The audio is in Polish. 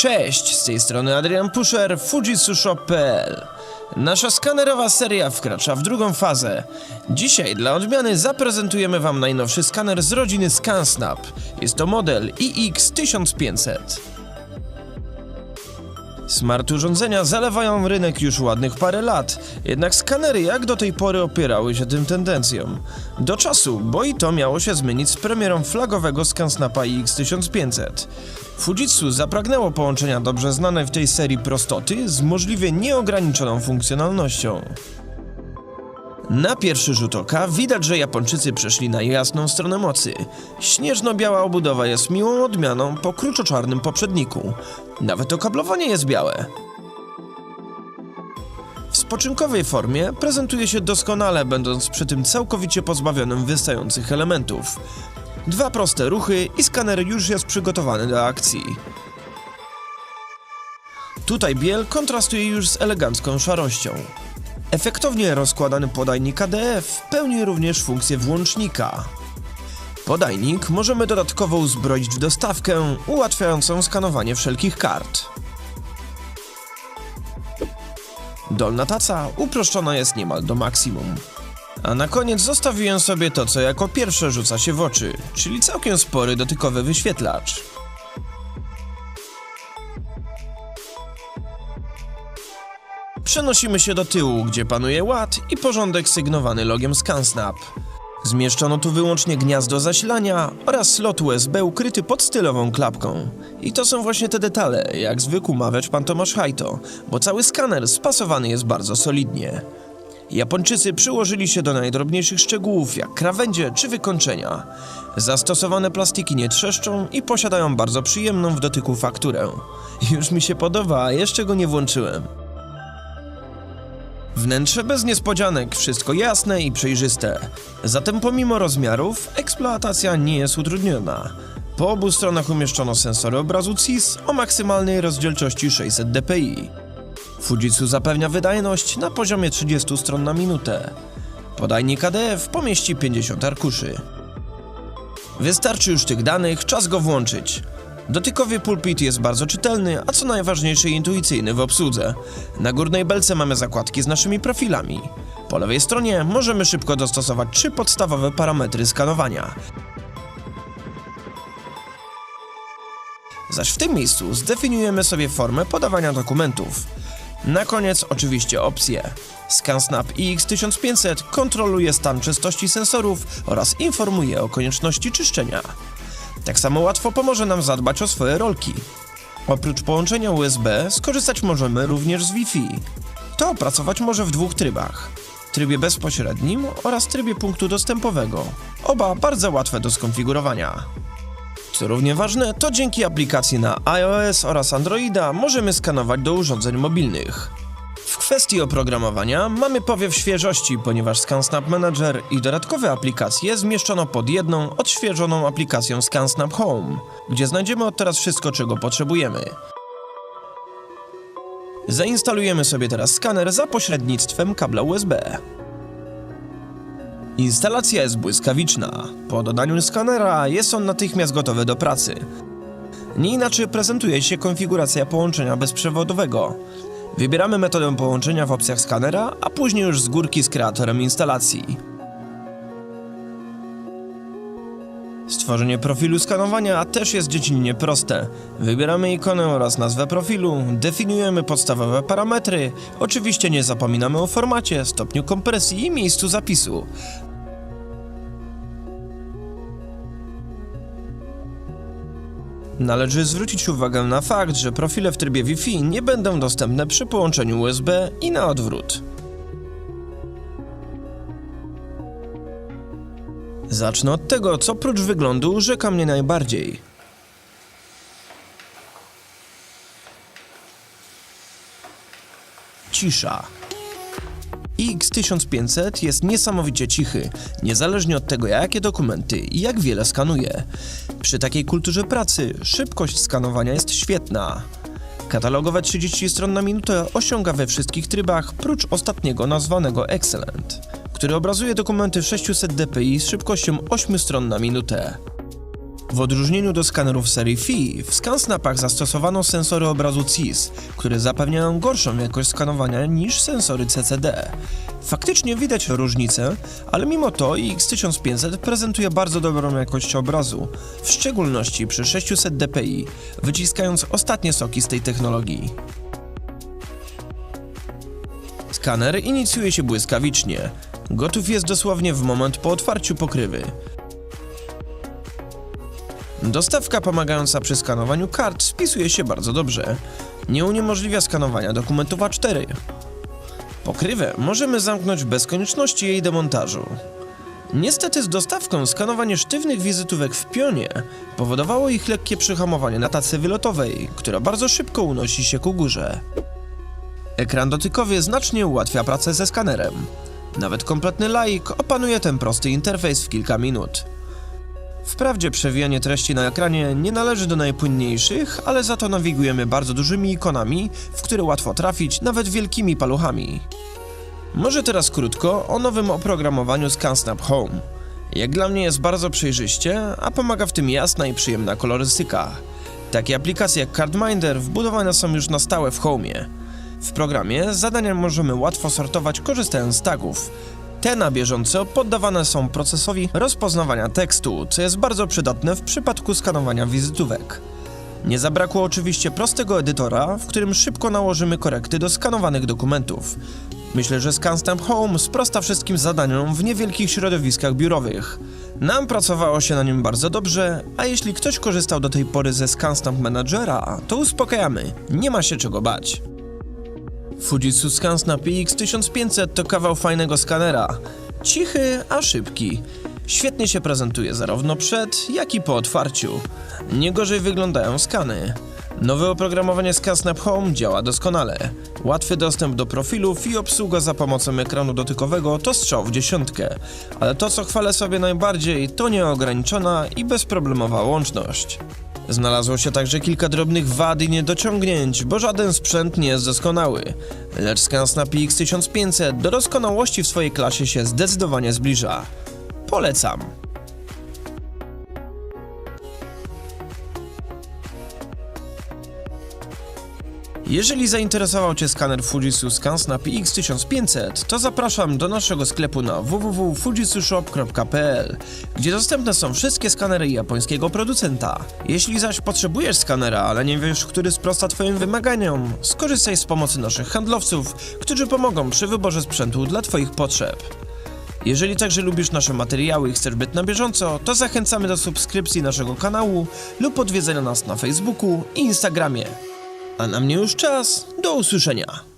Cześć, z tej strony Adrian Pusher, fujitsushop.pl. Nasza skanerowa seria wkracza w drugą fazę. Dzisiaj dla odmiany zaprezentujemy Wam najnowszy skaner z rodziny ScanSnap. Jest to model iX1500. Smart urządzenia zalewają rynek już ładnych parę lat, jednak skanery jak do tej pory opierały się tym tendencjom. Do czasu, bo i to miało się zmienić z premierą flagowego ScanSnapa iX1500. Fujitsu zapragnęło połączenia dobrze znanej w tej serii prostoty z możliwie nieograniczoną funkcjonalnością. Na pierwszy rzut oka widać, że Japończycy przeszli na jasną stronę mocy. Śnieżno-biała obudowa jest miłą odmianą po kruczo-czarnym poprzedniku. Nawet okablowanie jest białe. W spoczynkowej formie prezentuje się doskonale, będąc przy tym całkowicie pozbawionym wystających elementów. Dwa proste ruchy i skaner już jest przygotowany do akcji. Tutaj biel kontrastuje już z elegancką szarością. Efektownie rozkładany podajnik ADF pełni również funkcję włącznika. Podajnik możemy dodatkowo uzbroić w dostawkę ułatwiającą skanowanie wszelkich kart. Dolna taca uproszczona jest niemal do maksimum. A na koniec zostawiłem sobie to, co jako pierwsze rzuca się w oczy, czyli całkiem spory dotykowy wyświetlacz. Przenosimy się do tyłu, gdzie panuje ład i porządek sygnowany logiem ScanSnap. Zmieszczono tu wyłącznie gniazdo zasilania oraz slot USB ukryty pod stylową klapką. I to są właśnie te detale, jak zwykł mawiać pan Tomasz Hajto, bo cały skaner spasowany jest bardzo solidnie. Japończycy przyłożyli się do najdrobniejszych szczegółów, jak krawędzie czy wykończenia. Zastosowane plastiki nie trzeszczą i posiadają bardzo przyjemną w dotyku fakturę. Już mi się podoba, a jeszcze go nie włączyłem. Wnętrze bez niespodzianek, wszystko jasne i przejrzyste. Zatem pomimo rozmiarów, eksploatacja nie jest utrudniona. Po obu stronach umieszczono sensory obrazu CIS o maksymalnej rozdzielczości 600 dpi. Fujitsu zapewnia wydajność na poziomie 30 stron na minutę. Podajnik ADF pomieści 50 arkuszy. Wystarczy już tych danych, czas go włączyć. Dotykowy pulpit jest bardzo czytelny, a co najważniejsze intuicyjny w obsłudze. Na górnej belce mamy zakładki z naszymi profilami. Po lewej stronie możemy szybko dostosować trzy podstawowe parametry skanowania. Zaś w tym miejscu zdefiniujemy sobie formę podawania dokumentów. Na koniec oczywiście opcje. ScanSnap iX1500 kontroluje stan czystości sensorów oraz informuje o konieczności czyszczenia. Tak samo łatwo pomoże nam zadbać o swoje rolki. Oprócz połączenia USB skorzystać możemy również z Wi-Fi. To pracować może w dwóch trybach. Trybie bezpośrednim oraz trybie punktu dostępowego. Oba bardzo łatwe do skonfigurowania. Co równie ważne, to dzięki aplikacji na iOS oraz Androida możemy skanować do urządzeń mobilnych. Kwestii oprogramowania mamy powiew świeżości, ponieważ ScanSnap Manager i dodatkowe aplikacje zmieszczono pod jedną, odświeżoną aplikacją ScanSnap Home, gdzie znajdziemy od teraz wszystko, czego potrzebujemy. Zainstalujemy sobie teraz skaner za pośrednictwem kabla USB. Instalacja jest błyskawiczna. Po dodaniu skanera jest on natychmiast gotowy do pracy. Nie inaczej prezentuje się konfiguracja połączenia bezprzewodowego. Wybieramy metodę połączenia w opcjach skanera, a później już z górki z kreatorem instalacji. Stworzenie profilu skanowania też jest dziecinnie proste. Wybieramy ikonę oraz nazwę profilu, definiujemy podstawowe parametry, oczywiście nie zapominamy o formacie, stopniu kompresji i miejscu zapisu. Należy zwrócić uwagę na fakt, że profile w trybie Wi-Fi nie będą dostępne przy połączeniu USB i na odwrót. Zacznę od tego, co prócz wyglądu urzeka mnie najbardziej. Cisza. X1500 jest niesamowicie cichy, niezależnie od tego jakie dokumenty i jak wiele skanuje. Przy takiej kulturze pracy szybkość skanowania jest świetna. Katalogowe 30 stron na minutę osiąga we wszystkich trybach, prócz ostatniego nazwanego Excellent, który obrazuje dokumenty w 600 dpi z szybkością 8 stron na minutę. W odróżnieniu do skanerów serii FI, w ScanSnapach zastosowano sensory obrazu CIS, które zapewniają gorszą jakość skanowania niż sensory CCD. Faktycznie widać różnicę, ale mimo to X1500 prezentuje bardzo dobrą jakość obrazu, w szczególności przy 600 dpi, wyciskając ostatnie soki z tej technologii. Skaner inicjuje się błyskawicznie. Gotów jest dosłownie w moment po otwarciu pokrywy. Dostawka pomagająca przy skanowaniu kart spisuje się bardzo dobrze. Nie uniemożliwia skanowania dokumentów A4. Pokrywę możemy zamknąć bez konieczności jej demontażu. Niestety z dostawką skanowanie sztywnych wizytówek w pionie powodowało ich lekkie przyhamowanie na tacy wylotowej, która bardzo szybko unosi się ku górze. Ekran dotykowy znacznie ułatwia pracę ze skanerem. Nawet kompletny laik opanuje ten prosty interfejs w kilka minut. Wprawdzie przewijanie treści na ekranie nie należy do najpłynniejszych, ale za to nawigujemy bardzo dużymi ikonami, w które łatwo trafić nawet wielkimi paluchami. Może teraz krótko o nowym oprogramowaniu ScanSnap Home. Jak dla mnie jest bardzo przejrzyście, a pomaga w tym jasna i przyjemna kolorystyka. Takie aplikacje jak CardMinder wbudowane są już na stałe w Home'ie. W programie zadania możemy łatwo sortować korzystając z tagów. Te na bieżąco poddawane są procesowi rozpoznawania tekstu, co jest bardzo przydatne w przypadku skanowania wizytówek. Nie zabrakło oczywiście prostego edytora, w którym szybko nałożymy korekty do skanowanych dokumentów. Myślę, że ScanStamp Home sprosta wszystkim zadaniom w niewielkich środowiskach biurowych. Nam pracowało się na nim bardzo dobrze, a jeśli ktoś korzystał do tej pory ze ScanStamp Managera, to uspokajamy, nie ma się czego bać. Fujitsu ScanSnap X1500 to kawał fajnego skanera. Cichy, a szybki. Świetnie się prezentuje zarówno przed, jak i po otwarciu. Nie gorzej wyglądają skany. Nowe oprogramowanie ScanSnap Home działa doskonale. Łatwy dostęp do profilów i obsługa za pomocą ekranu dotykowego to strzał w dziesiątkę. Ale to co chwalę sobie najbardziej to nieograniczona i bezproblemowa łączność. Znalazło się także kilka drobnych wad i niedociągnięć, bo żaden sprzęt nie jest doskonały. Lecz ScanSnap X1500 do doskonałości w swojej klasie się zdecydowanie zbliża. Polecam. Jeżeli zainteresował Cię skaner Fujitsu ScanSnap X1500, to zapraszam do naszego sklepu na www.fujitsushop.pl, gdzie dostępne są wszystkie skanery japońskiego producenta. Jeśli zaś potrzebujesz skanera, ale nie wiesz, który sprosta Twoim wymaganiom, skorzystaj z pomocy naszych handlowców, którzy pomogą przy wyborze sprzętu dla Twoich potrzeb. Jeżeli także lubisz nasze materiały i chcesz być na bieżąco, to zachęcamy do subskrypcji naszego kanału lub odwiedzenia nas na Facebooku i Instagramie. A na mnie już czas. Do usłyszenia.